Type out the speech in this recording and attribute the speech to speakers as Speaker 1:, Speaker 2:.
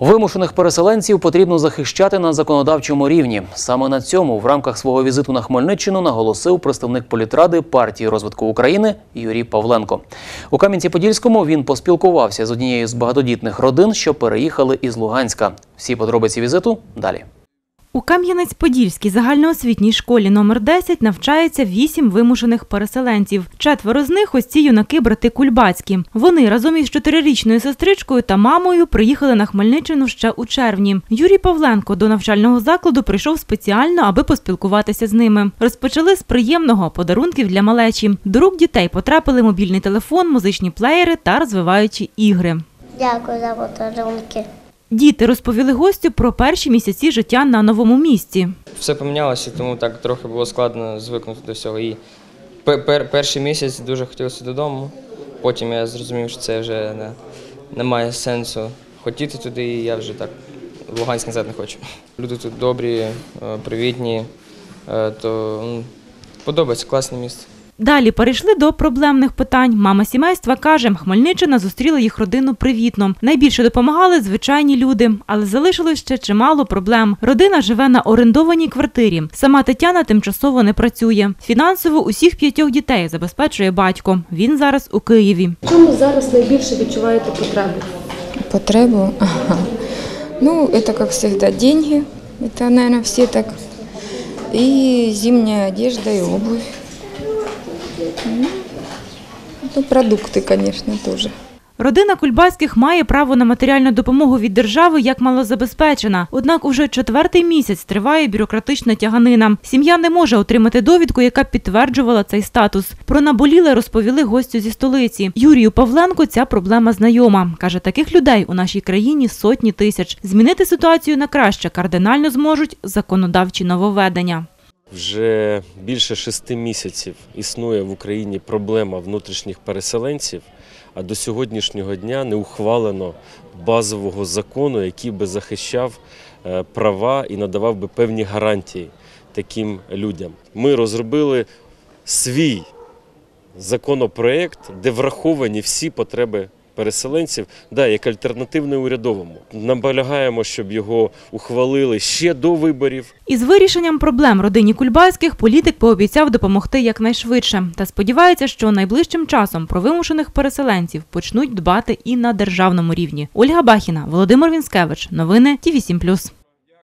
Speaker 1: Вимушених переселенців потрібно захищати на законодавчому рівні. Саме на цьому в рамках свого візиту на Хмельниччину наголосив представник політради партії розвитку України Юрій Павленко. У Кам'янці-Подільському він поспілкувався з однією з багатодітних родин, що переїхали із Луганська. Всі подробиці візиту далі.
Speaker 2: У Кам'янець-Подільській загальноосвітній школі номер 10 навчається вісім вимушених переселенців. Четверо з них ось ці юнаки брати Кульбацькі. Вони разом із чотирирічною сестричкою та мамою приїхали на Хмельниччину ще у червні. Юрій Павленко до навчального закладу прийшов спеціально, аби поспілкуватися з ними. Розпочали з приємного подарунків для малечі. До рук дітей потрапили мобільний телефон, музичні плеєри та розвиваючі ігри.
Speaker 3: Дякую за подарунки.
Speaker 2: Діти розповіли гостю про перші місяці життя на новому місці.
Speaker 4: Все помінялося, тому так трохи було складно звикнути до всього. І пер- пер- перший місяць дуже хотілося додому. Потім я зрозумів, що це вже не, немає сенсу хотіти туди, і я вже так в Луганськ назад не хочу. Люди тут добрі, е, привітні, е, то подобається класне місце.
Speaker 2: Далі перейшли до проблемних питань. Мама сімейства каже, Хмельниччина зустріла їх родину привітно. Найбільше допомагали звичайні люди, але залишилось ще чимало проблем. Родина живе на орендованій квартирі. Сама Тетяна тимчасово не працює. Фінансово усіх п'ятьох дітей забезпечує батько. Він зараз у Києві.
Speaker 5: Чому зараз найбільше відчуваєте потребу?
Speaker 6: Потребу? Ага. Ну, это, как всегда, деньги. Это, наверное, все так. И зимняя одежда, и обувь. Ну, продукты, конечно, тоже.
Speaker 2: Родина Кульбаських має право на матеріальну допомогу від держави як малозабезпечена. Однак уже четвертий місяць триває бюрократична тяганина. Сім'я не може отримати довідку, яка підтверджувала цей статус. Про наболіле розповіли гостю зі столиці. Юрію Павленко ця проблема знайома. Каже, таких людей у нашій країні сотні тисяч. Змінити ситуацію на краще кардинально зможуть законодавчі нововведення.
Speaker 7: Вже більше шести місяців існує в Україні проблема внутрішніх переселенців, а до сьогоднішнього дня не ухвалено базового закону, який би захищав е, права і надавав би певні гарантії таким людям. Ми розробили свій законопроект, де враховані всі потреби переселенців, да, як альтернативний урядовому. Наполягаємо, щоб його ухвалили ще до виборів.
Speaker 2: Із вирішенням проблем родині Кульбайських політик пообіцяв допомогти якнайшвидше та сподівається, що найближчим часом про вимушених переселенців почнуть дбати і на державному рівні. Ольга Бахіна, Володимир Вінськевич. Новини Ті 7